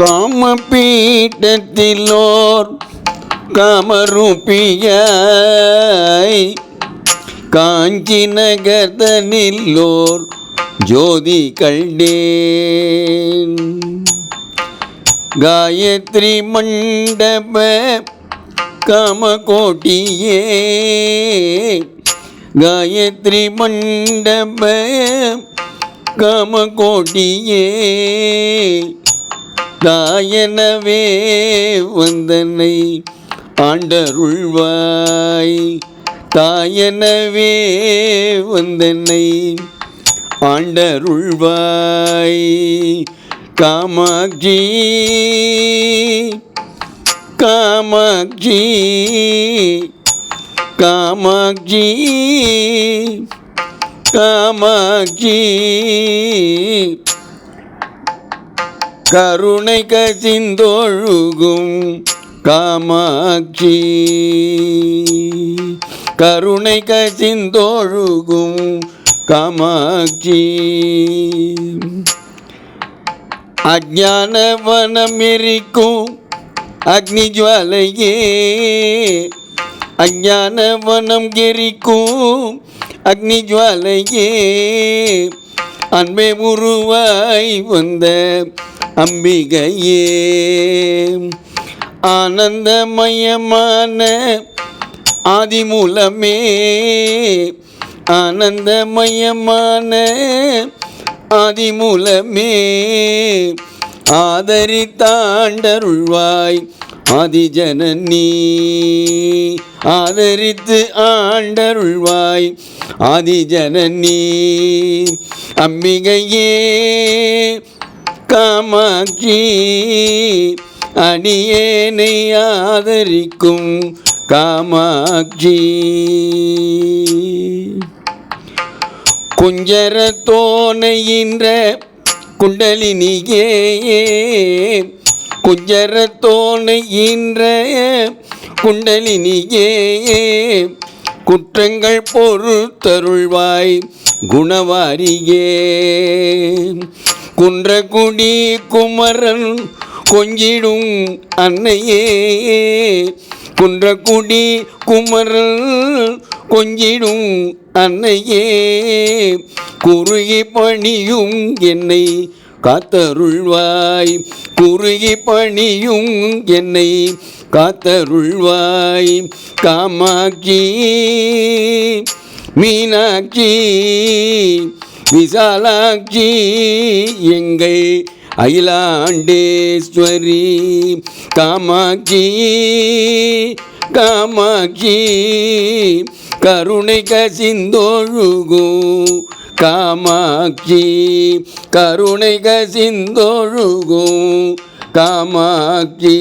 காம பீட்டத்திலோர் காமரூபியாய் காஞ்சி நகர்தனில்லோர் ஜோதி கண்டேன் காயத்ரி மண்டப காமகோட்டியே காயத்ரி மண்டப காமகோட்டியே. தாயனவே வந்தனை ஆண்டருள்வாய். தாயனவே வந்தனை ஆண்டருள்வாய். காமாட்சி காமாட்சி காமாட்சி காமாட்சி. கருணை கசிந்தொழுகும் காமாட்சி. கருணை கசிந்தொழுகும் காமாட்சி. அஜானவனம் எரிக்கும் அக்னி ஜுவாலையே அஜானவனம் எரிக்கும் அக்னி ஜுவாலையே அன்பே உருவாய் வந்த அம்பிகையே ஆனந்தமயமான ஆதிமூலமே ஆனந்தமயமான ஆதிமூலமே ஆதரித்தாண்டருள்வாய் ஆதிஜனனி. ஆதரித்து ஆண்டருள்வாய் ஆதிஜனனி. அம்பிகையே காமாட்சி அடியேனை ஆதரிக்கும் காமாட்சி. குஞ்சர தோணையின்ற குண்டலினியே குஞ்சர தோணையின்ற குண்டலினியே குற்றங்கள் பொருள் தருள்வாய் குணவாரியே. குன்றகுடி குமரன் கொஞ்சிடும் அன்னையே. குன்றகுடி குமரன் கொஞ்சிடும் அன்னையே. குறுகி பணியும் என்னை காத்தருள்வாய். குறுகி பணியும் என்னை காத்தருள்வாய். காமாட்சி மீனாட்சி விசாலாட்சி எங்கள் அகிலாண்டேஸ்வரி காமாட்சி காமாட்சி கருணை கசிந்தொழுகும் காமாட்சி கருணை கசிந்தொழுகும் காமாட்சி.